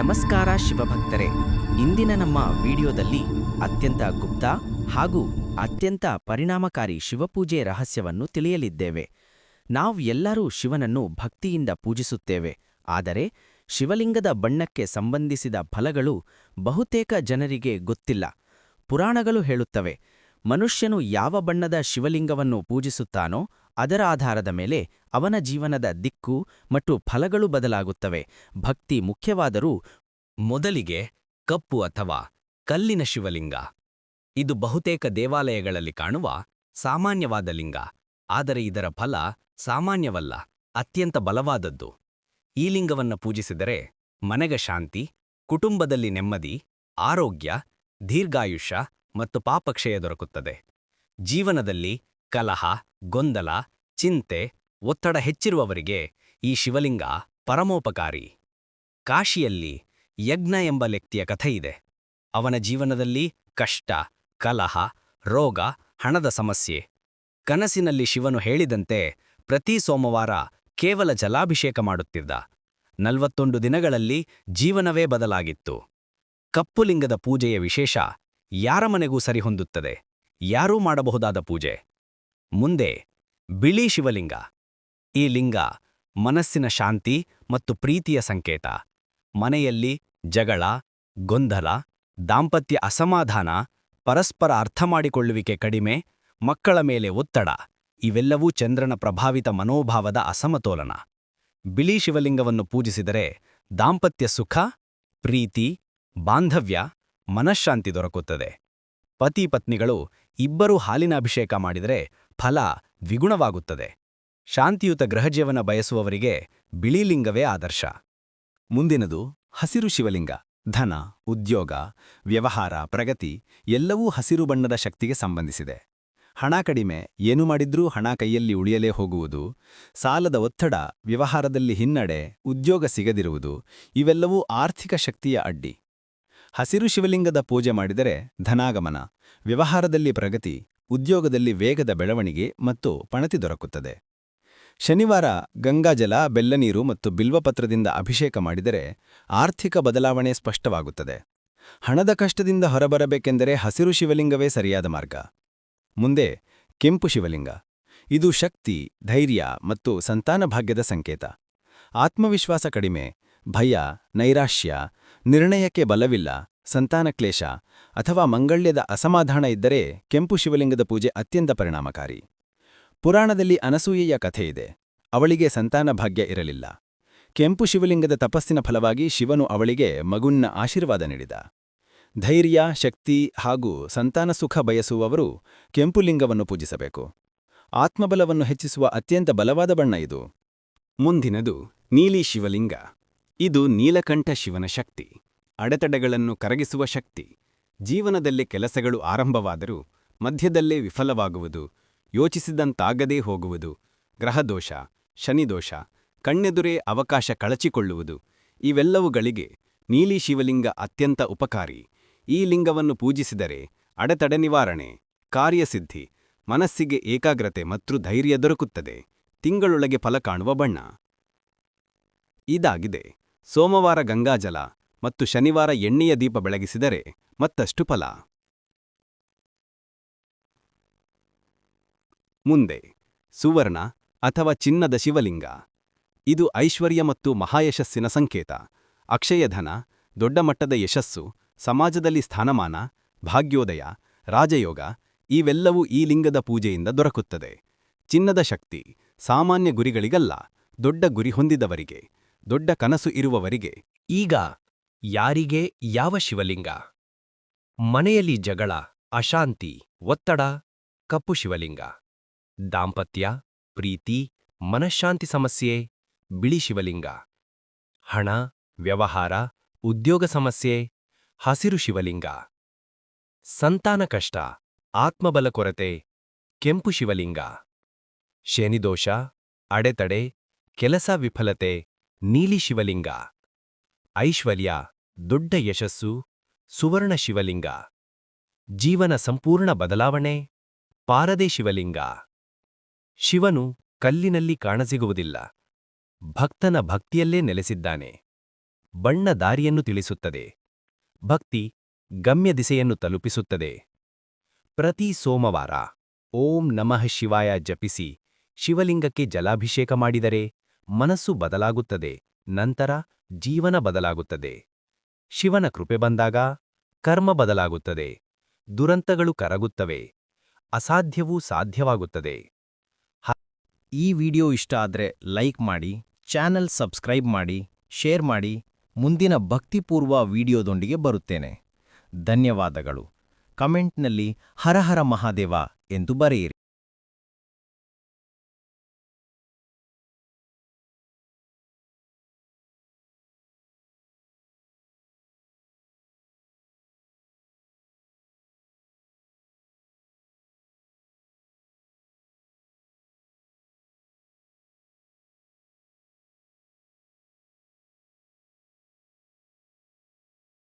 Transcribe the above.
ನಮಸ್ಕಾರ ಶಿವಭಕ್ತರೇ. ಇಂದಿನ ನಮ್ಮ ವಿಡಿಯೋದಲ್ಲಿ ಅತ್ಯಂತ ಗುಪ್ತ ಹಾಗೂ ಅತ್ಯಂತ ಪರಿಣಾಮಕಾರಿ ಶಿವಪೂಜೆ ರಹಸ್ಯವನ್ನು ತಿಳಿಯಲಿದ್ದೇವೆ. ನಾವು ಎಲ್ಲರೂ ಶಿವನನ್ನು ಭಕ್ತಿಯಿಂದ ಪೂಜಿಸುತ್ತೇವೆ. ಆದರೆ ಶಿವಲಿಂಗದ ಬಣ್ಣಕ್ಕೆ ಸಂಬಂಧಿಸಿದ ಫಲಗಳು ಬಹುತೇಕ ಜನರಿಗೆ ಗೊತ್ತಿಲ್ಲ. ಪುರಾಣಗಳು ಹೇಳುತ್ತವೆ, ಮನುಷ್ಯನು ಯಾವ ಬಣ್ಣದ ಶಿವಲಿಂಗವನ್ನು ಪೂಜಿಸುತ್ತಾನೋ ಅದರ ಆಧಾರದ ಮೇಲೆ ಅವನ ಜೀವನದ ದಿಕ್ಕು ಮತ್ತು ಫಲಗಳು ಬದಲಾಗುತ್ತವೆ. ಭಕ್ತಿ ಮುಖ್ಯವಾದರೂ ಮೊದಲಿಗೆ ಕಪ್ಪು ಅಥವಾ ಕಲ್ಲಿನ ಶಿವಲಿಂಗ. ಇದು ಬಹುತೇಕ ದೇವಾಲಯಗಳಲ್ಲಿ ಕಾಣುವ ಸಾಮಾನ್ಯವಾದ ಲಿಂಗ. ಆದರೆ ಇದರ ಫಲ ಸಾಮಾನ್ಯವಲ್ಲ, ಅತ್ಯಂತ ಬಲವಾದದ್ದು. ಈ ಲಿಂಗವನ್ನು ಪೂಜಿಸಿದರೆ ಮನೆಗ ಶಾಂತಿ, ಕುಟುಂಬದಲ್ಲಿ ನೆಮ್ಮದಿ, ಆರೋಗ್ಯ, ದೀರ್ಘಾಯುಷ್ಯ ಮತ್ತು ಪಾಪಕ್ಷಯ ದೊರಕುತ್ತದೆ. ಜೀವನದಲ್ಲಿ ಕಲಹ, ಗೊಂದಲ, ಚಿಂತೆ, ಒತ್ತಡ ಹೆಚ್ಚಿರುವವರಿಗೆ ಈ ಶಿವಲಿಂಗ ಪರಮೋಪಕಾರಿ. ಕಾಶಿಯಲ್ಲಿ ಯಜ್ಞ ಎಂಬ ವ್ಯಕ್ತಿಯ ಕಥೆಯಿದೆ. ಅವನ ಜೀವನದಲ್ಲಿ ಕಷ್ಟ, ಕಲಹ, ರೋಗ, ಹಣದ ಸಮಸ್ಯೆ. ಕನಸಿನಲ್ಲಿ ಶಿವನು ಹೇಳಿದಂತೆ ಪ್ರತಿ ಸೋಮವಾರ ಕೇವಲ ಜಲಾಭಿಷೇಕ ಮಾಡುತ್ತಿದ್ದ. ನಲ್ವತ್ತೊಂದು ದಿನಗಳಲ್ಲಿ ಜೀವನವೇ ಬದಲಾಗಿತ್ತು. ಕಪ್ಪುಲಿಂಗದ ಪೂಜೆಯ ವಿಶೇಷ ಯಾರ ಮನೆಗೂ ಸರಿಹೊಂದುತ್ತದೆ? ಯಾರೂ ಮಾಡಬಹುದಾದ ಪೂಜೆ? ಮುಂದೆ ಬಿಳಿ ಶಿವಲಿಂಗ. ಈ ಲಿಂಗ ಮನಸ್ಸಿನ ಶಾಂತಿ ಮತ್ತು ಪ್ರೀತಿಯ ಸಂಕೇತ. ಮನೆಯಲ್ಲಿ ಜಗಳ, ಗೊಂದಲ, ದಾಂಪತ್ಯ ಅಸಮಾಧಾನ, ಪರಸ್ಪರ ಅರ್ಥಮಾಡಿಕೊಳ್ಳುವಿಕೆ ಕಡಿಮೆ, ಮಕ್ಕಳ ಮೇಲೆ ಒತ್ತಡ, ಇವೆಲ್ಲವೂ ಚಂದ್ರನ ಪ್ರಭಾವಿತ ಮನೋಭಾವದ ಅಸಮತೋಲನ. ಬಿಳಿ ಶಿವಲಿಂಗವನ್ನು ಪೂಜಿಸಿದರೆ ದಾಂಪತ್ಯ ಸುಖ, ಪ್ರೀತಿ, ಬಾಂಧವ್ಯ, ಮನಃಶಾಂತಿ ದೊರಕುತ್ತದೆ. ಪತಿ ಪತ್ನಿಗಳು ಇಬ್ಬರು ಹಾಲಿನ ಅಭಿಷೇಕ ಮಾಡಿದರೆ ಫಲ ದ್ವಿಗುಣವಾಗುತ್ತದೆ. ಶಾಂತಿಯುತ ಗೃಹಜೀವನ ಬಯಸುವವರಿಗೆ ಬಿಳಿಲಿಂಗವೇ ಆದರ್ಶ. ಮುಂದಿನದು ಹಸಿರು ಶಿವಲಿಂಗ. ಧನ, ಉದ್ಯೋಗ, ವ್ಯವಹಾರ, ಪ್ರಗತಿ ಎಲ್ಲವೂ ಹಸಿರು ಬಣ್ಣದ ಶಕ್ತಿಗೆ ಸಂಬಂಧಿಸಿದೆ. ಹಣ ಕಡಿಮೆ, ಏನು ಮಾಡಿದ್ರೂ ಹಣ ಕೈಯಲ್ಲಿ ಉಳಿಯಲೇ ಹೋಗುವುದು, ಸಾಲದ ಒತ್ತಡ, ವ್ಯವಹಾರದಲ್ಲಿ ಹಿನ್ನಡೆ, ಉದ್ಯೋಗ ಸಿಗದಿರುವುದು ಇವೆಲ್ಲವೂ ಆರ್ಥಿಕ ಶಕ್ತಿಯ ಅಡ್ಡಿ. ಹಸಿರು ಶಿವಲಿಂಗದ ಪೂಜೆ ಮಾಡಿದರೆ ಧನಾಗಮನ, ವ್ಯವಹಾರದಲ್ಲಿ ಪ್ರಗತಿ, ಉದ್ಯೋಗದಲ್ಲಿ ವೇಗದ ಬೆಳವಣಿಗೆ ಮತ್ತು ಪಣತಿ ದೊರಕುತ್ತದೆ. ಶನಿವಾರ ಗಂಗಾಜಲ ಬೆಲ್ಲನೀರು ಮತ್ತು ಬಿಲ್ವಪತ್ರದಿಂದ ಅಭಿಷೇಕ ಮಾಡಿದರೆ ಆರ್ಥಿಕ ಬದಲಾವಣೆ ಸ್ಪಷ್ಟವಾಗುತ್ತದೆ. ಹಣದ ಕಷ್ಟದಿಂದ ಹೊರಬರಬೇಕೆಂದರೆ ಹಸಿರು ಶಿವಲಿಂಗವೇ ಸರಿಯಾದ ಮಾರ್ಗ. ಮುಂದೆ ಕೆಂಪು ಶಿವಲಿಂಗ. ಇದು ಶಕ್ತಿ, ಧೈರ್ಯ ಮತ್ತು ಸಂತಾನಭಾಗ್ಯದ ಸಂಕೇತ. ಆತ್ಮವಿಶ್ವಾಸ ಕಡಿಮೆ ಭಯ, ನೈರಾಶ್ಯ, ನಿರ್ಣಯಕ್ಕೆ ಬಲವಿಲ್ಲ, ಸಂತಾನ ಕ್ಲೇಶ ಅಥವಾ ಮಂಗಳ್ಯದ ಅಸಮಾಧಾನ ಇದ್ದರೆ ಕೆಂಪು ಶಿವಲಿಂಗದ ಪೂಜೆ ಅತ್ಯಂತ ಪರಿಣಾಮಕಾರಿ. ಪುರಾಣದಲ್ಲಿ ಅನಸೂಯೆಯ ಕಥೆಯಿದೆ ಅವಳಿಗೆ ಸಂತಾನ ಭಾಗ್ಯ ಇರಲಿಲ್ಲ. ಕೆಂಪು ಶಿವಲಿಂಗದ ತಪಸ್ಸಿನ ಫಲವಾಗಿ ಶಿವನು ಅವಳಿಗೆ ಮಗುನ್ನ ಆಶೀರ್ವಾದ ನೀಡಿದ. ಧೈರ್ಯ, ಶಕ್ತಿ ಹಾಗೂ ಸಂತಾನ ಸುಖ ಬಯಸುವವರು ಕೆಂಪು ಲಿಂಗವನ್ನು ಪೂಜಿಸಬೇಕು. ಆತ್ಮಬಲವನ್ನು ಹೆಚ್ಚಿಸುವ ಅತ್ಯಂತ ಬಲವಾದ ಬಣ್ಣ ಇದು. ಮುಂದಿನದು ನೀಲಿ ಶಿವಲಿಂಗ. ಇದು ನೀಲಕಂಠ ಶಿವನ ಶಕ್ತಿ. ಅಡೆತಡೆಗಳನ್ನು ಕರಗಿಸುವ ಶಕ್ತಿ. ಜೀವನದಲ್ಲಿ ಕೆಲಸಗಳು ಆರಂಭವಾದರೂ ಮಧ್ಯದಲ್ಲೇ ವಿಫಲವಾಗುವುದು, ಯೋಚಿಸಿದಂತಾಗದೇ ಹೋಗುವುದು, ಗ್ರಹದೋಷ, ಶನಿದೋಷ, ಕಣ್ಣೆದುರೇ ಅವಕಾಶ ಕಳಚಿಕೊಳ್ಳುವುದು, ಇವೆಲ್ಲವುಗಳಿಗೆ ನೀಲಿ ಶಿವಲಿಂಗ ಅತ್ಯಂತ ಉಪಕಾರಿ. ಈ ಲಿಂಗವನ್ನು ಪೂಜಿಸಿದರೆ ಅಡೆತಡೆ ನಿವಾರಣೆ, ಕಾರ್ಯಸಿದ್ಧಿ, ಮನಸ್ಸಿಗೆ ಏಕಾಗ್ರತೆ ಮತ್ತು ಧೈರ್ಯ ದೊರಕುತ್ತದೆ. ತಿಂಗಳೊಳಗೆ ಫಲ ಕಾಣುವ ಬಣ್ಣ. ಇದಾಗಿದೆ. ಸೋಮವಾರ ಗಂಗಾಜಲ ಮತ್ತು ಶನಿವಾರ ಎಣ್ಣೆಯ ದೀಪ ಬೆಳಗಿಸಿದರೆ ಮತ್ತಷ್ಟು ಫಲ. ಮುಂದೆ, ಸುವರ್ಣ ಅಥವಾ ಚಿನ್ನದ ಶಿವಲಿಂಗ. ಇದು ಐಶ್ವರ್ಯ ಮತ್ತು ಮಹಾಯಶಸ್ಸಿನ ಸಂಕೇತ. ಅಕ್ಷಯಧನ, ದೊಡ್ಡ ಮಟ್ಟದ ಯಶಸ್ಸು, ಸಮಾಜದಲ್ಲಿ ಸ್ಥಾನಮಾನ, ಭಾಗ್ಯೋದಯ, ರಾಜಯೋಗ, ಇವೆಲ್ಲವೂ ಈ ಲಿಂಗದ ಪೂಜೆಯಿಂದ ದೊರಕುತ್ತದೆ. ಚಿನ್ನದ ಶಕ್ತಿ, ಸಾಮಾನ್ಯ ಗುರಿಗಳಿಗಲ್ಲ, ದೊಡ್ಡ ಗುರಿ ಹೊಂದಿದವರಿಗೆ. ದೊಡ್ಡ ಕನಸು ಇರುವವರಿಗೆ, ಈಗ ಯಾರಿಗೆ ಯಾವ ಶಿವಲಿಂಗ? ಮನೆಯಲ್ಲಿ ಜಗಳ, ಅಶಾಂತಿ, ಒತ್ತಡ, ಕಪ್ಪು ಶಿವಲಿಂಗ. ದಾಂಪತ್ಯ, ಪ್ರೀತಿ, ಮನಃಶಾಂತಿ ಸಮಸ್ಯೆ, ಬಿಳಿ ಶಿವಲಿಂಗ. ಹಣ, ವ್ಯವಹಾರ, ಉದ್ಯೋಗ ಸಮಸ್ಯೆ, ಹಸಿರು ಶಿವಲಿಂಗ. ಸಂತಾನ ಕಷ್ಟ, ಆತ್ಮಬಲ ಕೊರತೆ, ಕೆಂಪು ಶಿವಲಿಂಗ. ಶನಿದೋಷ, ಅಡೆತಡೆ, ಕೆಲಸ ವಿಫಲತೆ ನೀಲಿ ಶಿವಲಿಂಗ. ಐಶ್ವರ್ಯ, ದೊಡ್ಡ ಯಶಸ್ಸು, ಸುವರ್ಣ ಶಿವಲಿಂಗ. ಜೀವನ ಸಂಪೂರ್ಣ ಬದಲಾವಣೆ, ಪಾರದೆ ಶಿವಲಿಂಗ. ಶಿವನು ಕಲ್ಲಿನಲ್ಲಿ ಕಾಣಸಿಗುವುದಿಲ್ಲ. ಭಕ್ತನ ಭಕ್ತಿಯಲ್ಲೇ ನೆಲೆಸಿದ್ದಾನೆ. ಬಣ್ಣ ದಾರಿಯನ್ನು ತಿಳಿಸುತ್ತದೆ. ಭಕ್ತಿ ಗಮ್ಯ ದಿಸೆಯನ್ನು ತಲುಪಿಸುತ್ತದೆ. ಪ್ರತಿ ಸೋಮವಾರ ಓಂ ನಮಃ ಶಿವಾಯ ಜಪಿಸಿ ಶಿವಲಿಂಗಕ್ಕೆ ಜಲಾಭಿಷೇಕ ಮಾಡಿದರೆ ಮನಸ್ಸು ಬದಲಾಗುತ್ತದೆ, ನಂತರ ಜೀವನ ಬದಲಾಗುತ್ತದೆ. ಶಿವನ ಕೃಪೆ ಬಂದಾಗ ಕರ್ಮ ಬದಲಾಗುತ್ತದೆ, ದುರಂತಗಳು ಕರಗುತ್ತವೆ, ಅಸಾಧ್ಯವೂ ಸಾಧ್ಯವಾಗುತ್ತದೆ. ಈ ವಿಡಿಯೋ ಇಷ್ಟ ಆದ್ರೆ ಲೈಕ್ ಮಾಡಿ, ಚಾನೆಲ್ ಸಬ್ಸ್ಕ್ರೈಬ್ ಮಾಡಿ, ಶೇರ್ ಮಾಡಿ, ಮುಂದಿನ ಭಕ್ತಿಪೂರ್ವ ವಿಡಿಯೋದೊಂದಿಗೆ ಬರುತ್ತೇನೆ. ಧನ್ಯವಾದಗಳು. ಕಮೆಂಟ್ನಲ್ಲಿ ಹರಹರ ಮಹಾದೇವ ಎಂದು ಬರೆಯಿರಿ.